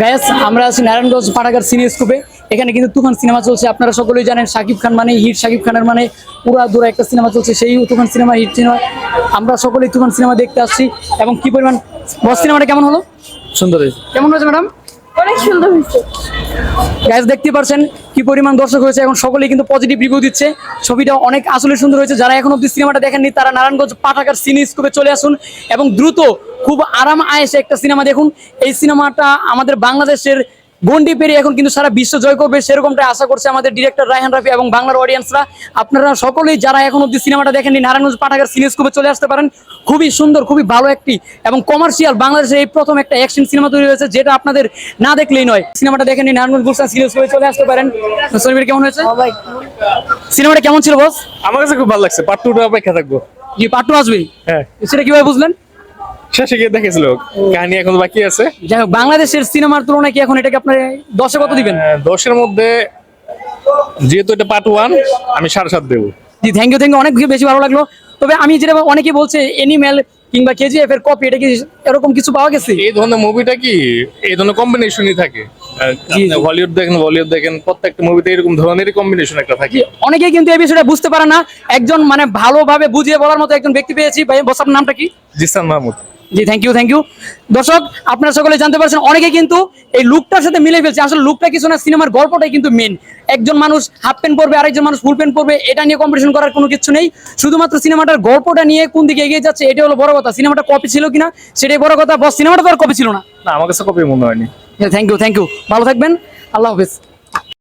Guys আমরা আছি নারায়ণগঞ্জ পাড়াগার সিনে স্কুপে। এখানে কিন্তু তুফান সিনেমা চলছে। আপনারা সকলেই জানেন শাকিব খান মানে হিট। শাকিব খানের মানে পুরা দূরা একটা সিনেমা চলছে। সেই তুফান সিনেমা হিট সিনেমা আমরা সকলেই তুফান সিনেমা দেখতে আসছি। এবং কি পরিমাণ বস সিনেমাটা কেমন হলো? সুন্দর হয়েছে। কেমন হয়েছে ম্যাডাম? অনেক সুন্দর হয়েছে। গ্যাস দেখতে পারছেন কি পরিমাণ দর্শক হয়েছে। এখন সকলেই কিন্তু পজিটিভ রিভিউ দিচ্ছে। ছবিটা অনেক আসলে সুন্দর হয়েছে। যারা এখন অব্দি সিনেমাটা দেখেননি, তারা নারায়ণগঞ্জ পাঠাকার সিনে স্কুপে চলে আসুন এবং দ্রুত খুব আরাম আয়েসে একটা সিনেমা দেখুন। এই সিনেমাটা আমাদের বাংলাদেশের গন্ডি পেরিয়ে এখন কিন্তু সারা বিশ্ব জয় করবে সেরকমটা আশা করছে আমাদের ডিরেক্টর রায়হান রাফি এবং বাংলার অডিয়েন্সরা আপনারা সকলেই যারা এখন অব্দি সিনেমাটা দেখেননি নারায়ণগঞ্জ পাঠাগার সিনে স্কুপে চলে আসতে পারেন। খুবই সুন্দর খুবই ভালো একটি এবং কমার্শিয়াল বাংলাদেশে এই প্রথম একটা অ্যাকশন সিনেমা তৈরি হয়েছে যেটা আপনাদের না দেখলেই নয়। সিনেমাটা দেখেননি নারায়ণগঞ্জ গুলশান সিনে স্কুপে চলে আসতে পারেন। সলিমের কেমন হয়েছে? সিনেমাটা কেমন ছিল বস আমার কাছে খুব ভালো লাগছে পার্ট টু অপেক্ষা থাকব। জি পার্ট টু আসবে হ্যাঁ। সেটা কীভাবে বুঝলেন? শেষে গিয়ে দেখেছিল কাহিনী এখন বাকি আছে। যাই হোক বাংলাদেশের সিনেমার তুলনায় কি এখন এটাকে আপনার দশে কত দিবেন? দশের মধ্যে যেহেতু এটা পার্ট ওয়ান আমি সাড়ে সাত দেবো। জি থ্যাংক ইউ থ্যাংক ইউ অনেক বেশি ভালো লাগল। তবে আমি যেটা অনেকে বলছে এনিম্যাল কিংবা কেজিএফ এর কপি এটা কি এরকম কিছু পাওয়া গেছে? এই ধরনের মুভিটা কি? এই ধরনের কম্বিনেশনই থাকে। হলিউড দেখেন বলিউড দেখেন প্রত্যেকটা মুভিতে এরকম ধরনেরই কম্বিনেশন একটা থাকে। অনেকেই কিন্তু এই বিষয়টা বুঝতে পারে না। একজন মানে ভালোভাবে বুঝিয়ে বলার মতো একজন ব্যক্তি পেয়েছি। ভাই বস আপনার নামটা কি? জিসান মাহমুদ। জি থ্যাংক ইউ থ্যাংক ইউ দর্শক আপনারা সকলে জানতে পারছেন অনেকে কিন্তু এই লুকটার সাথে মিলে ফেলছে। আসলে লুকটা কিছু না সিনেমার গল্পটাই কিন্তু মেন একজন মানুষ হাফ প্যান্ট পরবে আরেকজন মানুষ ফুল প্যান্ট পরবে এটা নিয়ে কম্পিটিশন করার কোনো কিছু নেই। শুধুমাত্র সিনেমাটার গল্পটা নিয়ে কোন দিকে এগিয়ে যাচ্ছে এটা হলো বড় কথা। সিনেমাটা কপি ছিল কিনা সেটাই বড় কথা। বস সিনেমাটা তো আর কপি ছিল না। না আমার কাছে কপি মনে হয়নি। থ্যাংক ইউ থ্যাংক ইউ ভালো থাকবেন। আল্লাহ হাফেজ।